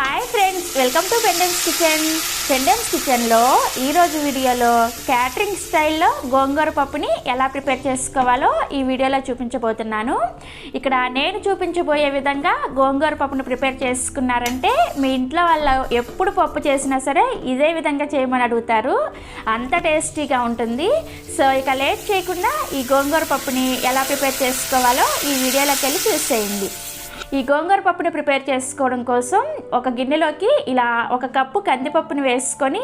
Hi friends welcome to పెండెన్స్ kitchen పెండెన్స్ కిచెన్లో ఈరోజు వీడియోలో క్యాటరింగ్ స్టైల్లో గోంగూర పప్పుని ఎలా ప్రిపేర్ చేసుకోవాలో ఈ వీడియోలో చూపించబోతున్నాను. ఇక్కడ నేను చూపించబోయే విధంగా గోంగూర పప్పుని ప్రిపేర్ చేసుకున్నారంటే మీ ఇంట్లో వాళ్ళు ఎప్పుడు పప్పు చేసినా సరే ఇదే విధంగా చేయమని అడుగుతారు. అంత టేస్టీగా ఉంటుంది. సో ఇక లేట్ చేయకుండా ఈ గోంగూర పప్పుని ఎలా ప్రిపేర్ చేసుకోవాలో ఈ వీడియోలోకి వెళ్ళి చూసేయండి. ఈ గోంగూర పప్పుని ప్రిపేర్ చేసుకోవడం కోసం ఒక గిన్నెలోకి ఇలా ఒక కప్పు కందిపప్పుని వేసుకొని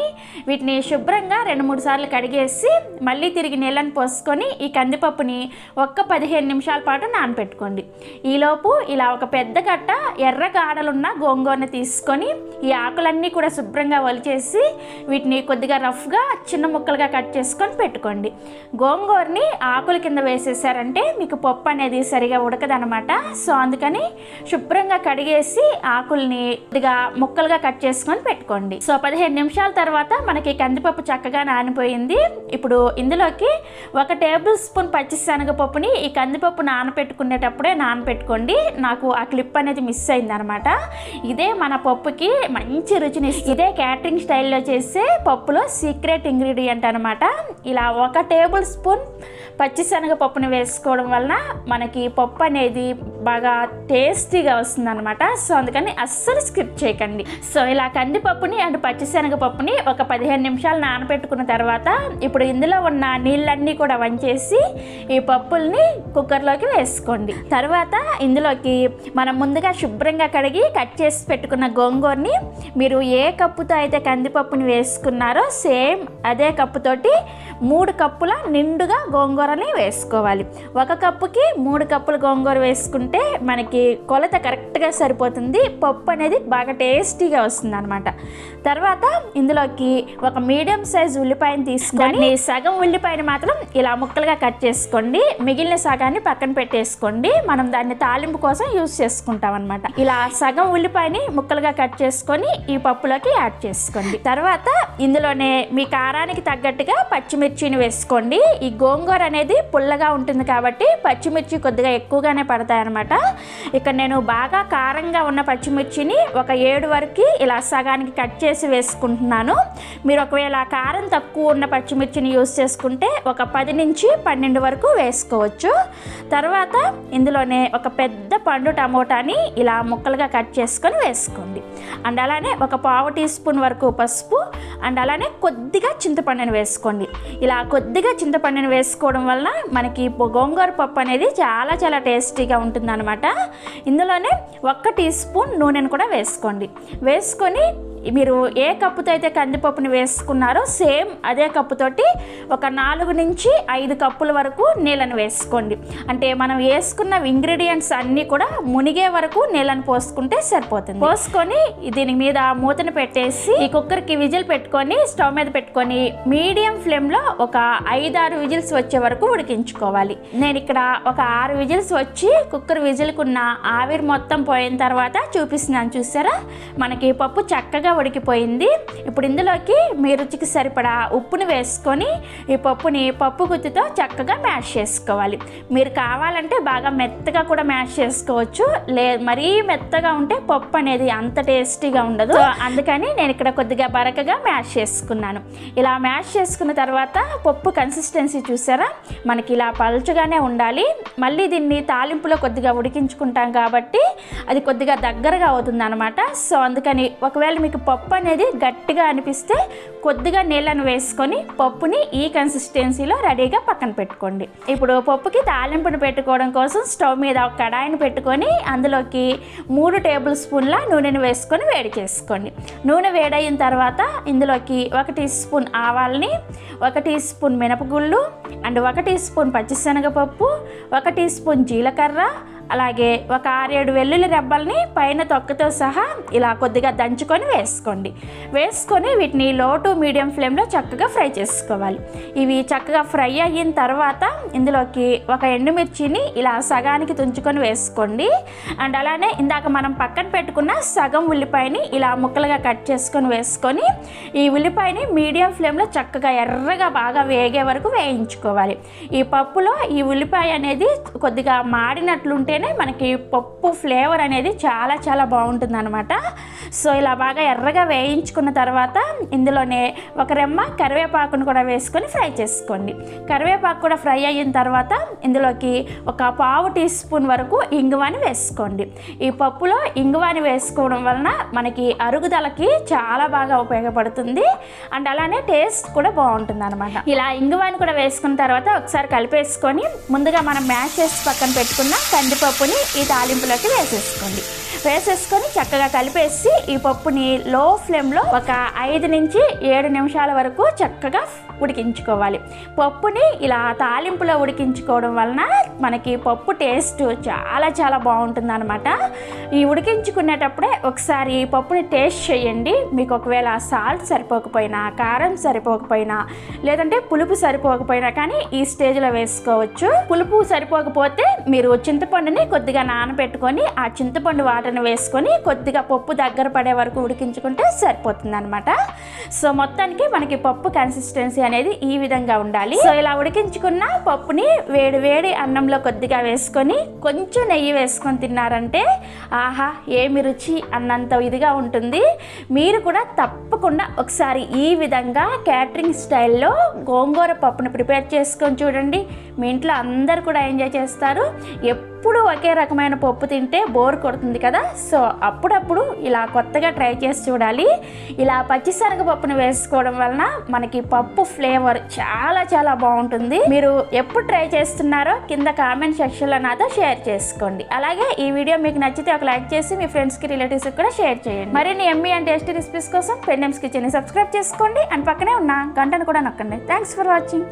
వీటిని శుభ్రంగా రెండు మూడు సార్లు కడిగేసి మళ్ళీ తిరిగి నీళ్ళని పోసుకొని ఈ కందిపప్పుని ఒక్క పదిహేను నిమిషాల పాటు నానబెట్టుకోండి ఈలోపు ఇలా ఒక పెద్ద కట్ట ఎర్ర గాడలున్న గోంగూరని తీసుకొని ఈ ఆకులన్నీ కూడా శుభ్రంగా వలిచేసి వీటిని కొద్దిగా రఫ్గా చిన్న ముక్కలుగా కట్ చేసుకొని పెట్టుకోండి. గోంగూరని ఆకుల కింద వేసేసారంటే మీకు పప్పు అనేది సరిగా ఉడకదనమాట సో అందుకని శుభ్రంగా కడిగేసి ఆకుల్ని కొద్దిగా ముక్కలుగా కట్ చేసుకొని పెట్టుకోండి. సో పదిహేను నిమిషాల తర్వాత మనకి కందిపప్పు చక్కగా నానిపోయింది. ఇప్పుడు ఇందులోకి ఒక టేబుల్ స్పూన్ పచ్చిశనగపప్పుని ఈ కందిపప్పు నానపెట్టుకునేటప్పుడే నానపెట్టుకోండి. నాకు ఆ క్లిప్ అనేది మిస్ అయింది అనమాట ఇదే మన పప్పుకి మంచి రుచిని ఇదే క్యాటరింగ్ స్టైల్లో చేసే పప్పులో సీక్రెట్ ఇంగ్రీడియంట్ అనమాట. ఇలా ఒక టేబుల్ స్పూన్ పచ్చిశనగపప్పుని వేసుకోవడం వలన మనకి పప్పు అనేది బాగా టేస్టీగా వస్తుంది అనమాట సో అందుకని అస్సలు స్కిప్ చేయకండి. సో ఇలా కందిపప్పుని అండ్ పచ్చిశనగపప్పుని ఒక పదిహేను నిమిషాలు నానబెట్టుకున్న తర్వాత ఇప్పుడు ఇందులో ఉన్న నీళ్ళన్నీ కూడా వంచేసి ఈ పప్పుల్ని కుక్కర్లోకి వేసుకోండి. తర్వాత ఇందులోకి మనం ముందుగా శుభ్రంగా కడిగి కట్ చేసి పెట్టుకున్న గోంగూరని మీరు ఏ కప్పుతో అయితే కందిపప్పుని వేసుకున్నారో సేమ్ అదే కప్పుతోటి మూడు కప్పుల నిండుగా గోంగూరని వేసుకోవాలి. ఒక కప్పుకి మూడు కప్పులు గోంగూర వేసుకుంటే మనకి కొలత కరెక్ట్గా సరిపోతుంది. పప్పు అనేది బాగా టేస్టీగా వస్తుంది అనమాట తర్వాత ఇందులోకి ఒక మీడియం సైజ్ ఉల్లిపాయని తీసుకొని సగం ఉల్లిపాయని మాత్రం ఇలా ముక్కలుగా కట్ చేసుకోండి. మిగిలిన సగాన్ని పక్కన పెట్టేసుకోండి. మనం దాన్ని తాలింపు కోసం యూజ్ చేసుకుంటాం అనమాట ఇలా సగం ఉల్లిపాయని ముక్కలుగా కట్ చేసుకొని ఈ పప్పులోకి యాడ్ చేసుకోండి. తర్వాత ఇందులోనే మీ కారానికి తగ్గట్టుగా పచ్చిమిర్చిని వేసుకోండి. ఈ గోంగూర అనేది పుల్లగా ఉంటుంది కాబట్టి పచ్చిమిర్చి కొద్దిగా ఎక్కువగానే పడతాయి అనమాట ఇక్కడ నేను బాగా కారంగా ఉన్న పచ్చిమిర్చిని ఒక ఏడు వరకు ఇలా సగానికి కట్ చేసి వేసుకుంటున్నాను. మీరు ఒకవేళ కారం తక్కువ ఉన్న పచ్చిమిర్చిని యూస్ చేసుకుంటే ఒక పది నుంచి పన్నెండు వరకు వేసుకోవచ్చు. తర్వాత ఇందులోనే ఒక పెద్ద పండు టమోటాని ఇలా ముక్కలుగా కట్ చేసుకొని వేసుకోండి. అండ్ అలానే ఒక పావు టీ స్పూన్ వరకు పసుపు అండ్ అలానే కొద్దిగా చింతపండుని వేసుకోండి. ఇలా కొద్దిగా చింతపండుని వేసుకోవడం వలన మనకి గోంగూర పప్పు అనేది చాలా చాలా టేస్టీగా ఉంటుంది. అనమాట ఇందులోనే ఒక్క టీ స్పూన్ నూనెను కూడా వేసుకోండి. వేసుకొని మీరు ఏ కప్పుతో అయితే కందిపప్పుని వేసుకున్నారో సేమ్ అదే కప్పుతోటి ఒక నాలుగు నుంచి ఐదు కప్పుల వరకు నీళ్ళని వేసుకోండి. అంటే మనం వేసుకున్న ఇంగ్రీడియంట్స్ అన్నీ కూడా మునిగే వరకు నీళ్ళని పోసుకుంటే సరిపోతుంది. పోసుకొని దీని మీద మూతను పెట్టేసి ఈ కుక్కర్కి విజిల్ పెట్టుకొని స్టవ్ మీద పెట్టుకొని మీడియం ఫ్లేమ్లో ఒక ఐదారు విజిల్స్ వచ్చే వరకు ఉడికించుకోవాలి. నేను ఇక్కడ ఒక ఆరు విజిల్స్ వచ్చి కుక్కర్ విజిల్కున్న ఆవిరి మొత్తం పోయిన తర్వాత చూపిస్తున్నాను చూసారా? మనకి పప్పు చక్కగా ఉడికిపోయింది. ఇప్పుడు ఇందులోకి మీ రుచికి సరిపడా ఉప్పుని వేసుకొని ఈ పప్పుని పప్పు గుత్తితో చక్కగా మ్యాష్ చేసుకోవాలి. మీరు కావాలంటే బాగా మెత్తగా కూడా మ్యాష్ చేసుకోవచ్చు. లే మరీ మెత్తగా ఉంటే పప్పు అనేది అంత టేస్టీగా ఉండదు. అందుకని నేను ఇక్కడ కొద్దిగా బరకగా మ్యాష్ చేసుకున్నాను. ఇలా మ్యాష్ చేసుకున్న తర్వాత పప్పు కన్సిస్టెన్సీ చూసారా? మనకి ఇలా పలుచగానే ఉండాలి. మళ్ళీ దీన్ని తాలింపులో కొద్దిగా ఉడికించుకుంటాం కాబట్టి అది కొద్దిగా దగ్గరగా అవుతుంది అనమాట సో అందుకని ఒకవేళ మీకు పప్పు అనేది గట్టిగా అనిపిస్తే కొద్దిగా నీళ్ళను వేసుకొని పప్పుని ఈ కన్సిస్టెన్సీలో రెడీగా పక్కన పెట్టుకోండి. ఇప్పుడు పప్పుకి తాలింపును పెట్టుకోవడం కోసం స్టవ్ మీద ఒక కడాయిని పెట్టుకొని అందులోకి మూడు టేబుల్ స్పూన్ల నూనెను వేసుకొని వేడి చేసుకోండి. నూనె వేడైన తర్వాత ఇందులోకి ఒక టీ స్పూన్ ఆవాల్ని ఒక టీ స్పూన్ మినపగుళ్ళు అండ్ ఒక టీ స్పూన్ పచ్చిశనగపప్పు ఒక టీ స్పూన్ జీలకర్ర అలాగే ఒక ఆరేడు వెల్లుల్లి రెబ్బల్ని పైన తొక్కతో సహా ఇలా కొద్దిగా దంచుకొని వేసుకోండి. వేసుకొని వీటిని లో టు మీడియం ఫ్లేమ్లో చక్కగా ఫ్రై చేసుకోవాలి. ఇవి చక్కగా ఫ్రై అయిన తర్వాత ఇందులోకి ఒక ఎండుమిర్చిని ఇలా సగానికి తుంచుకొని వేసుకోండి. అండ్ అలానే ఇందాక మనం పక్కన పెట్టుకున్న సగం ఉల్లిపాయని ఇలా ముక్కలుగా కట్ చేసుకొని వేసుకొని ఈ ఉల్లిపాయని మీడియం ఫ్లేమ్లో చక్కగా ఎర్రగా బాగా వేగే వరకు వేయించుకోవాలి. ఈ పప్పులో ఈ ఉల్లిపాయ అనేది కొద్దిగా మాడినట్లుంటే ఉంటేనే మనకి పప్పు ఫ్లేవర్ అనేది చాలా చాలా బాగుంటుంది అనమాట సో ఇలా బాగా ఎర్రగా వేయించుకున్న తర్వాత ఇందులోనే ఒక రెమ్మ కరివేపాకును కూడా వేసుకొని ఫ్రై చేసుకోండి. కరివేపాకు కూడా ఫ్రై అయిన తర్వాత ఇందులోకి ఒక పావు టీ స్పూన్ వరకు ఇంగువాని వేసుకోండి. ఈ పప్పులో ఇంగువాని వేసుకోవడం వలన మనకి అరుగుదలకి చాలా బాగా ఉపయోగపడుతుంది. అండ్ అలానే టేస్ట్ కూడా బాగుంటుంది అనమాట ఇలా ఇంగువాని కూడా వేసుకున్న తర్వాత ఒకసారి కలిపేసుకొని ముందుగా మనం మ్యాష్ చేసి పక్కన పెట్టుకున్న పప్పుని ఈ తాలింపులోకి వేసేసుకోండి. వేసేసుకొని చక్కగా కలిపేసి ఈ పప్పుని లో ఫ్లేమ్లో ఒక ఐదు నుంచి ఏడు నిమిషాల వరకు చక్కగా ఉడికించుకోవాలి. పప్పుని ఇలా తాలింపులో ఉడికించుకోవడం వలన మనకి పప్పు టేస్ట్ చాలా చాలా బాగుంటుంది అనమాట ఈ ఉడికించుకునేటప్పుడే ఒకసారి ఈ పప్పుని టేస్ట్ చేయండి. మీకు ఒకవేళ సాల్ట్ సరిపోకపోయినా కారం సరిపోకపోయినా లేదంటే పులుపు సరిపోకపోయినా కానీ ఈ స్టేజ్లో వేసుకోవచ్చు. పులుపు సరిపోకపోతే మీరు చింతపండుని కొద్దిగా నానబెట్టుకొని ఆ చింతపండు వాటర్ని వేసుకొని కొద్దిగా పప్పు దగ్గర పడే వరకు ఉడికించుకుంటే సరిపోతుంది అనమాట సో మొత్తానికి మనకి పప్పు కన్సిస్టెన్సీ అనేది ఈ విధంగా ఉండాలి. సో ఇలా ఉడికించుకున్న పప్పుని వేడి వేడి అన్నంలో కొద్దిగా వేసుకొని కొంచెం నెయ్యి వేసుకొని తిన్నారంటే ఆహా ఏమి రుచి అన్నంత ఇదిగా ఉంటుంది. మీరు కూడా తప్పకుండా ఒకసారి ఈ విధంగా క్యాటరింగ్ స్టైల్లో గోంగూర పప్పును ప్రిపేర్ చేసుకొని చూడండి. మీ ఇంట్లో అందరు కూడా ఎంజాయ్ చేస్తారు. ఎప్పుడు ఒకే రకమైన పప్పు తింటే బోర్ కొడుతుంది కదా. సో అప్పుడప్పుడు ఇలా కొత్తగా ట్రై చేసి చూడాలి. ఇలా పచ్చిశనగ పప్పును వేసుకోవడం వలన మనకి పప్పు ఫ్లేవర్ చాలా చాలా బాగుంటుంది. మీరు ఎప్పుడు ట్రై చేస్తున్నారో కింద కామెంట్ సెక్షన్లో నాతో షేర్ చేసుకోండి. అలాగే ఈ వీడియో మీకు నచ్చితే ఒక లైక్ చేసి మీ ఫ్రెండ్స్కి రిలేటివ్స్కి కూడా షేర్ చేయండి. మరిన్ని ఎమ్మీ అండ్ టేస్టీ రెసిపీస్ కోసం పెండెమ్స్ కిచెన్ని సబ్స్క్రైబ్ చేసుకోండి. అండ్ పక్కనే ఉన్న గంటను కూడా నొక్కండి. Thanks for watching.